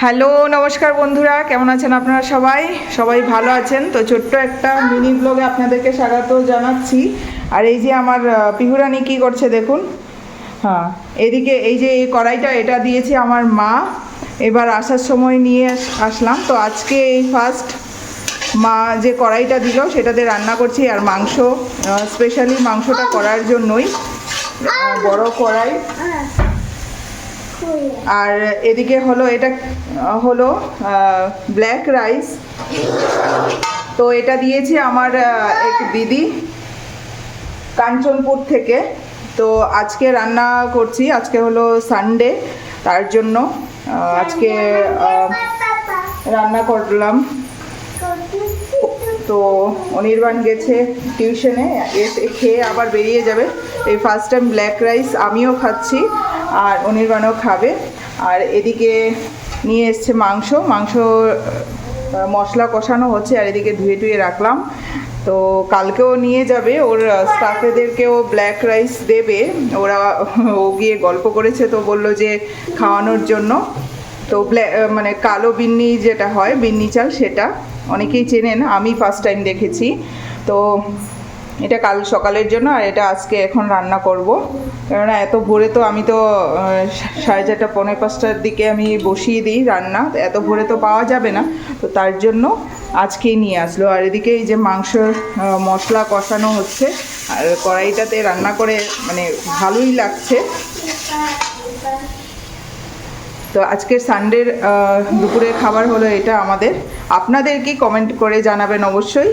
Hello, নমস্কার বন্ধুরা, কেমন আছেন আপনারা সবাই? সবাই ভালো আছেন? তো ছোট্ট একটা মিনি ব্লগে আপনাদেরকে স্বাগত জানাচ্ছি। আর এই যে আমার পিহুরানি কি করছে দেখুন। হ্যাঁ এদিকে এই যে এই কড়াইটা, এটা দিয়েছে আমার মা। এবার আসার সময় নিয়ে আস- আসলাম। তো আজকে এই ফার্স্ট মা যে কড়াইটা দিল, সেটাতে রান্না করছি। আর মাংস স্পেশালি মাংসটা করার জন্যই বড় কড়াই। আর এদিকে হলো, এটা হলো ব্ল্যাক রাইস তো এটা দিয়েছে আমার এক দিদি কাঞ্চনপুর থেকে। তো আজকে রান্না করছি, আজকে হলো সানডে তার জন্য আজকে রান্না করলাম। তো অনির্বাণ গেছে টিউশনে খেয়ে আবার বেরিয়ে যাবে। এই ফার্স্ট টাইম ব্ল্যাক রাইস আমিও খাচ্ছি। আর অনির্বাণও খাবে। আর এদিকে নিয়ে এসছে মাংস। মাংস মশলা কষানো হচ্ছে আর এদিকে ধুয়ে টুয়ে রাখলাম। তো কালকেও নিয়ে যাবে। ওর স্টাফেদেরকেও ব্ল্যাক রাইস দেবে। ওরা, ও গিয়ে গল্প করেছে তো বলল যে খাওয়ানোর জন্য। তো মানে কালো বিন্নি যেটা হয়, বিন্নি চাল, সেটা। অনেকেই চেনেন, আমি ফার্স্ট টাইম দেখেছি। তো এটা কাল সকালের জন্য আর এটা আজকে এখন রান্না করব। কেননা এত ভোরে তো আমি তো সাড়ে চারটা পনেরো পাঁচটার দিকে আমি বসিয়ে দিই রান্না। এত ভোরে তো পাওয়া যাবে না। তো তার জন্য আজকেই নিয়ে আসলো। আর এদিকে এই যে আহ, মশলা কষানো হচ্ছে। আর কড়াইটাতে রান্না করে মানে ভালোই লাগছে। তো আজকের সানডের দুপুরের খাবার হলো এটা আমাদের। আপনাদের কি কমেন্ট করে জানাবেন অবশ্যই।